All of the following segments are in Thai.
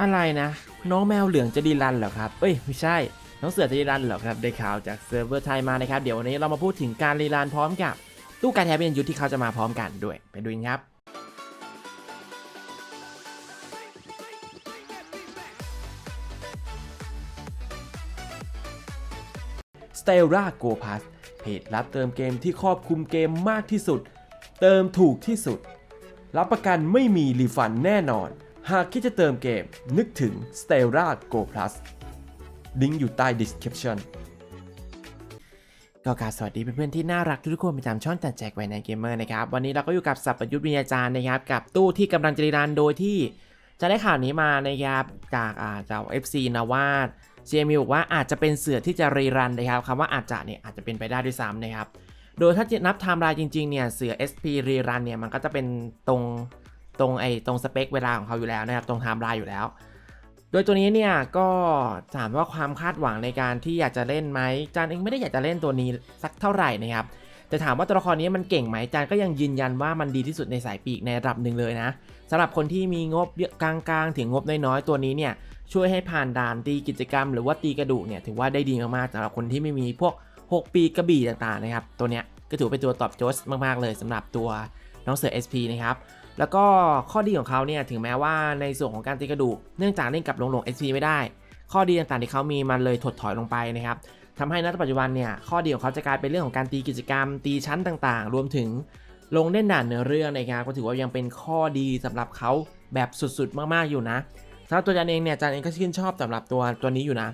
อะไรนะ น้องแมวเหลืองจะดีรันเหรอครับ เอ้ยไม่ใช่ น้องเสือจะดีรันเหรอครับ ได้ข่าวจากเซิร์ฟเวอร์ไทยมานะครับ เดี๋ยววันนี้เรามาพูดถึงการรีรันพร้อมกับ ตู้การแทบเป็นยุทธที่เขาจะมาพร้อมกันด้วย ไปดูกันครับ s t e l l a Go Pass เพจรับเติมเกมที่ครอบคลุมเกมมากที่สุด เติมถูกที่สุด รับประกันไม่มีรีฟันแน่นอน หากคิดจะเติมเกม นึกถึง s t e l l a Go Plus ลิงก์อยู่ใต้ description ก็กาบสวัสดีเพื่อนๆที่น่ารักทุกคนประจำช่องจัดแจกไว้ในเกมเมอร์นะครับ วันนี้เราก็อยู่กับสับประยุทธ์วิญญาจารย์นะครับ กับตู้ที่กำลังจะรีรันโดยที่จะได้ข่าวนี้มานะครับจากอ่าจาก FC นะว่า CMU บอกว่าอาจจะเป็นเสือที่จะรีรันนะครับคำว่าอาจจะเนี่ยอาจจะเป็นไปได้ด้วยซ้ำนะครับโดยถ้าจะนับไทม์ไลน์จริงๆเนี่ยเสือ SP รีรันเนี่ยมันก็จะเป็นตรง ตรงไอ้ตรงสเปคเวลาของเขาอยู่แล้วนะครับตรงไทม์ไลน์อยู่แล้ว โดยตัวนี้เนี่ยก็ถามว่าความคาดหวังในการที่อยากจะเล่นไหมจานเองไม่ได้อยากจะเล่นตัวนี้สักเท่าไหร่นะครับแต่ถามว่าตัวละครนี้มันเก่งไหมจานก็ยังยืนยันว่ามันดีที่สุดในสายปีกในระดับหนึ่งเลยนะสำหรับคนที่มีงบกลางๆ ถึงงบน้อยๆ ตัวนี้เนี่ยช่วยให้ผ่านด่านตีกิจกรรม หรือว่าตีกระดูกเนี่ยถือว่าได้ดีมากๆสำหรับคนที่ไม่มีพวก 6 ปีกระบี่ต่างๆนะครับตัวเนี้ยก็ถือเป็นตัวตอบโจทย์มากๆเลยสำหรับตัวน้องเสือ SP นะครับ แล้วก็ข้อดีของเขาเนี่ยถึงแม้ว่าในส่วนของการตีกระดูก เนื่องจากเล่นกับลงหลง SP ไม่ได้ ข้อดีต่างๆที่เขามีมันเลยถดถอยลงไปนะครับทำให้ณปัจจุบันเนี่ยข้อดีของเขาจะกลายเป็นเรื่องของการตีกิจกรรม ตีชั้นต่างๆ รวมถึงลงเล่นด่านเนื้อเรื่องนะครับก็ถือว่ายังเป็นข้อดีสำหรับเขาแบบสุดๆ มากๆอยู่นะสำหรับตัวจันเองเนี่ยจันเองก็ชื่นชอบสำหรับตัวตัวนี้อยู่นะ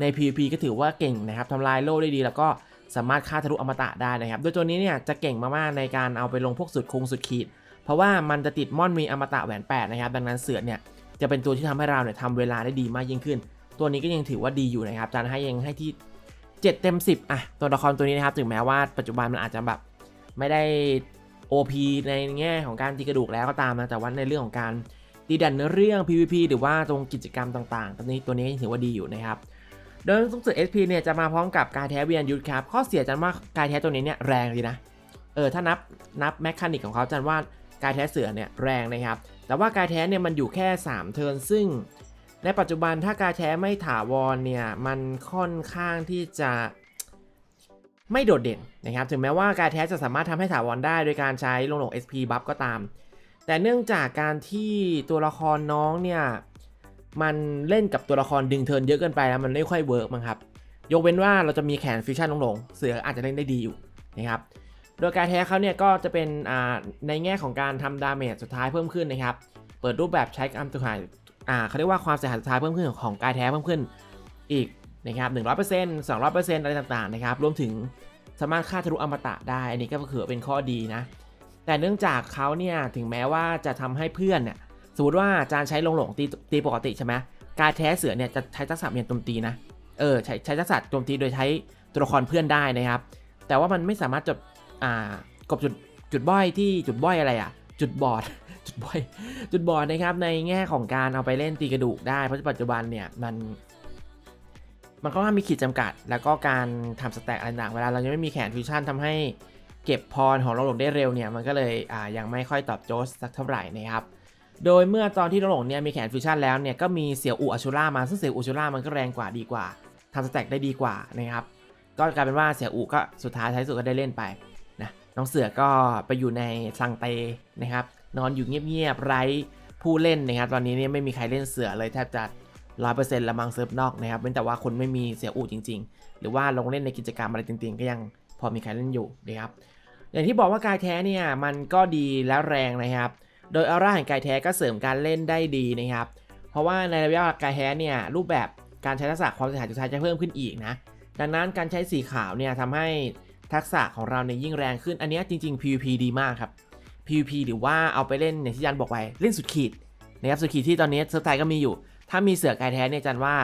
ใน PVP ก็ถือว่าเก่งนะครับทำลายโล่ได้ดี แล้วก็สามารถฆ่าทะลุอมตะได้นะครับโดยตัวนี้เนี่ยจะเก่งมากๆในการเอาไปลงพวกสุดคงสุดขีด เพราะว่ามันจะติดม่อนมีอมตะแหวน8นะครับดังนั้นเสือเนี่ยจะเป็นตัวที่ทำให้เราเนี่ยทำเวลาได้ดีมากยิ่งขึ้น ตัวนี้ก็ยังถือว่าดีอยู่นะครับจานให้ยังให้ที่ 7 เต็ม 10อะตัวละครตัวนี้นะครับถึงแม้ว่าปัจจุบันมันอาจจะแบบไม่ได้ OP ในแง่ของการตีกระดูกแล้วก็ตามนะแต่ว่าในเรื่องของการตีดันเนื้อเรื่อง PVP หรือว่าตรงกิจกรรมต่างๆ ตัวนี้ตัวนี้ยังถือว่าดีอยู่นะครับโดยต้องสึก SP เนี่ยจะมาพร้อมกับกายแท้เวียนยุทธครับข้อเสียจันว่ากายแท้ตัวนี้เนี่ยแรงดีนะเออถ้านับนับแมคคานิกของเขาจันว่า กายแท้เสือเนี่ยแรงนะครับ แต่ว่ากายแท้เนี่ยมันอยู่แค่ 3 เทิร์นซึ่ง ในปัจจุบันถ้ากายแท้ไม่ถาวรเนี่ยมันค่อนข้างที่จะไม่โดดเด่นนะครับ ถึงแม้ว่ากายแท้จะสามารถทำให้ถาวรได้โดยการใช้ลงหลง SP บัฟก็ตาม แต่เนื่องจากการที่ตัวละครน้องเนี่ยมันเล่นกับตัวละครดึงเทิร์นเยอะเกินไปแล้วมันไม่ค่อยเวิร์กมั้งครับ ยกเว้นว่าเราจะมีแขนฟิวชั่นลงๆเสืออาจจะเล่นได้ดีอยู่นะครับ โดยการแท้เขาเนี่ยก็จะเป็นในแง่ของการทำดาเมจสุดท้ายเพิ่มขึ้นนะครับ เปิดรูปแบบใช้อัมตุหายอ่าเขาเรียกว่าความเสียหายสุดท้ายเพิ่มขึ้นของกายแท้เพิ่มขึ้นอีกนะครับ100% 200%อร์เซ็นต์สองร้อยเปอร์เซ็นต์อะไรต่างๆนะครับ รวมถึงสามารถฆ่าทะลุอมตะได้ อันนี้ก็คือเป็นข้อดีนะ แต่เนื่องจากเขาเนี่ยถึงแม้ว่าจะทำให้เพื่อนเนี่ย สมมติว่าอาจารย์ใช้ลงหลงตีตีปกติใช่ไหมการแท้เสือเนี่ยจะใช้ทักษะเมียนโจมตีนะ เออใช้ใช้ทักษะโจมตีโดยใช้ตัวละครเพื่อนได้นะครับ แต่ว่ามันไม่สามารถจะ อ่ากบจุดจุดบ้อยที่จุดบ้อยอะไรอะ จุดบอดจุดบ้อยจุดบอดนะครับในแง่ของการเอาไปเล่นตีกระดูกได้เพราะปัจจุบันเนี่ยมัน มันก็มีขีดจำกัด แล้วก็การทำสแต็กอะไรต่างเวลาเรายังไม่มีแขนฟิวชั่นทำให้เก็บพรของเราหลงได้เร็วเนี่ยมันก็เลยอ่ายังไม่ค่อยตอบโจทย์สักเท่าไหร่นะครับโดยเมื่อตอนที่เราหลงเนี่ยมีแขนฟิวชั่นแล้วเนี่ยก็มีเสี่ยวอูอัชูล่ามาซึ่งเสี่ยวอูอัชูล่ามันก็แรงกว่าดีกว่าทำสแต็กได้ดีกว่านะครับก็กลายเป็นว่าเสี่ยวอูก็สุดท้ายท้ายสุดก็ได้เล่นไป น้องเสือก็ไปอยู่ในซังเตนะครับ นอนอยู่เงียบๆไร้ผู้เล่นนะครับ ตอนนี้เนี่ยไม่มีใครเล่นเสือเลยแทบจะร้อยเปอร์เซ็นต์ละมังเซิร์ฟนอกนะครับเว้นแต่ว่าคนไม่มีเสียอูจริง ๆ หรือว่าลงเล่นในกิจกรรมอะไรจริงๆ ก็ยังพอมีใครเล่นอยู่นะครับ อย่างที่บอกว่ากายแท้เนี่ยมันก็ดีและแรงนะครับ โดยออร่าแห่งกายแท้ก็เสริมการเล่นได้ดีนะครับ เพราะว่าในระยะกายแท้เนี่ยรูปแบบการใช้ทักษะความเสียหายสุดท้ายจะเพิ่มขึ้นอีกนะ ดังนั้นการใช้สีขาวเนี่ยทำให้ ทักษะของเราเนี่ยยิ่งแรงขึ้นอันนี้จริง ๆ PVP ดีมากครับ PVP หรือว่าเอาไปเล่นอย่างที่ยันบอกไว้เล่นสุดขีดนะครับสุดขีดที่ตอนนี้เซิร์ฟไทยก็มีอยู่ ถ้ามีเสือกายแท้เนี่ยจันว่า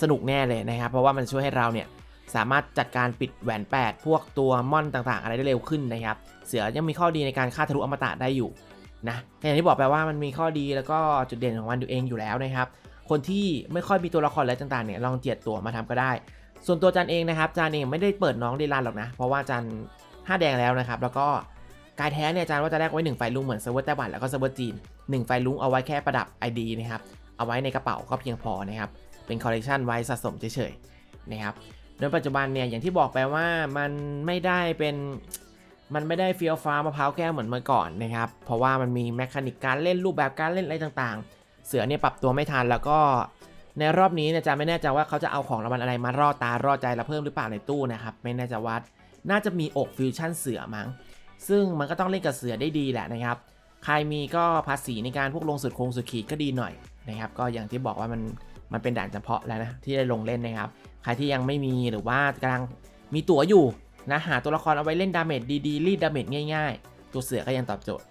สนุกแน่เลยนะครับ เพราะว่ามันช่วยให้เราเนี่ยสามารถจัดการปิดแหวน 8 พวกตัวม่อนต่างๆ อะไรได้เร็วขึ้นนะครับ เสือยังมีข้อดีในการฆ่าทะลุอมตะได้อยู่นะอย่างที่บอกไปว่ามันมีข้อดีแล้วก็จุดเด่นของมันอยู่เองอยู่แล้วนะครับ คนที่ไม่ค่อยมีตัวละครอะไรต่างๆเนี่ยลองเจียดตัวมาทำก็ได้ ส่วนตัวจันเองนะครับจันเองไม่ได้เปิดน้องดีลานหรอกนะ เพราะว่าจันห้าแดงแล้วนะครับ แล้วก็กายแท้เนี่ยจันว่าจะแลกไว้ 1 ไฟลุงเหมือนเซิร์ฟเวอร์ไต้หวันแล้วก็เซิร์ฟเวอร์จีน 1 ไฟลุงเอาไว้แค่ประดับ ID นะครับ เอาไว้ในกระเป๋าก็เพียงพอนะครับ เป็นคอลเลกชันไว้สะสมเฉยๆนะครับ โดยปัจจุบันเนี่ยอย่างที่บอกไปว่ามันไม่ได้เป็นมันไม่ได้เฟี้ยวฟ้ามะพร้าวแก้วเหมือนเมื่อก่อนนะครับ เพราะว่ามันมีแมคานิกการเล่นรูปแบบการเล่นอะไรต่างๆ เสือเนี่ยปรับตัวไม่ทันแล้วก็ ในรอบนี้เนี่ยจะไม่แน่ใจว่าเขาจะเอาของรางวัลอะไรมารอดตารอดใจเราเพิ่มหรือเปล่าในตู้นะครับไม่แน่ใจว่าน่าจะมีอกฟิวชั่นเสือมั้งซึ่งมันก็ต้องเล่นกับเสือได้ดีแหละนะครับใครมีก็ภาษีในการพวกลงสุดโคงสุดขีดก็ดีหน่อยนะครับก็อย่างที่บอกว่ามันมันเป็นด่านเฉพาะแล้วนะที่ได้ลงเล่นนะครับ ใครที่ยังไม่มีหรือว่ากำลังมีตั๋วอยู่นะหาตัวละครเอาไว้เล่นดาเมจดีๆรีดดาเมจง่าย ๆ ตัวเสือก็ยังตอบโจทย์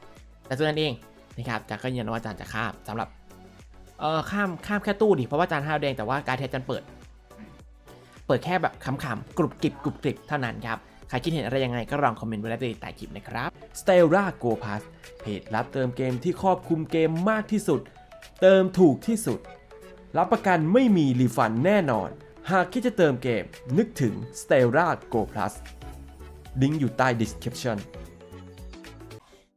แต่ตัวนั้นเองนะครับจากก็ยืนยันว่าจารย์จะข้ามสำหรับ เออข้ามข้ามแค่ตู้ดิเพราะว่าจารย์ห้าวแดงแต่ว่าการเทจันเปิด เปิดแค่แบบขำๆกรุบกริบกรุบกริบเท่านั้นครับใครคิดเห็นอะไรยังไงก็ลองคอมเมนต์ไว้ได้ใต้คลิปนะครับ s t e l l a Go Pass เพจรับเติมเกมที่ครอบคลุมเกมมากที่สุด เติมถูกที่สุด รับประกันไม่มีรีฟันแน่นอน หากคิดจะเติมเกมนึกถึง s t e l l a Go Plus ลิงก์อยู่ใต้ description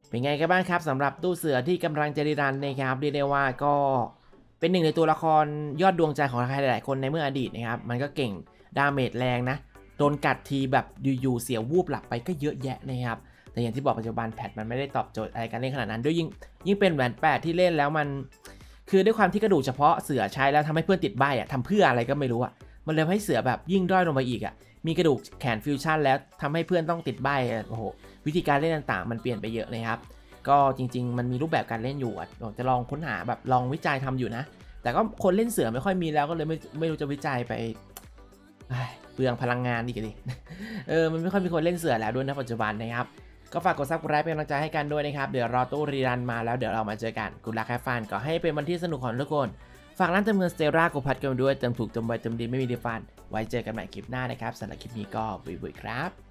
เป็นไงกันบ้างครับสำหรับตู้เสือที่กำลังจะรีรันนะครับเรียกได้ว่าก็ เป็นหนึ่งในตัวละครยอดดวงใจของใครหลาย ๆ คนในเมื่ออดีตนะครับ มันก็เก่งดาเมจแรงนะ โดนกัดทีแบบอยู่ ๆ เสียวูบหลับไปก็เยอะแยะนะครับ แต่อย่างที่บอกปัจจุบันแพทมันไม่ได้ตอบโจทย์อะไรการเล่นขนาดนั้น ด้วยยิ่งยิ่งเป็นแหวนแปดที่เล่นแล้วมัน คือด้วยความที่กระดูกเฉพาะเสือใช้แล้วทำให้เพื่อนติดใบอะทำเพื่ออะไรก็ไม่รู้อะ มันเลยให้เสือแบบยิ่งด้อยลงไปอีกอะ มีกระดูกแขนฟิวชั่นแล้วทำให้เพื่อนต้องติดใบอะโอ้โห วิธีการเล่นต่าง ๆ มันเปลี่ยนไปเยอะนะครับ ก็จริง ๆ มันมีรูปแบบการเล่นอยู่อะผมจะลองค้นหาแบบลองวิจัยทำอยู่นะ แต่ก็คนเล่นเสือไม่ค่อยมีแล้วก็เลยไม่ไม่รู้จะวิจัยไปเปลืองพลังงานดีกันดิเออมันไม่ค่อยมีคนเล่นเสือแล้วด้วยนะปัจจุบันนะครับก็ฝากกดซับกดไลค์เป็นกำลังใจให้กันด้วยนะครับเดี๋ยวรอตู้รีรันมาแล้วเดี๋ยวเรามาเจอกันกุลักแคฟันก็ให้เป็นวันที่สนุกของทุกคนฝากร้านเติมเงินสเตลรากูพัดกันด้วยเติมถูกเติมไวเติมดีไม่มีดีฟัน ไว้เจอกันใหม่คลิปหน้านะครับสำหรับคลิปนี้ก็บุยบุยครับ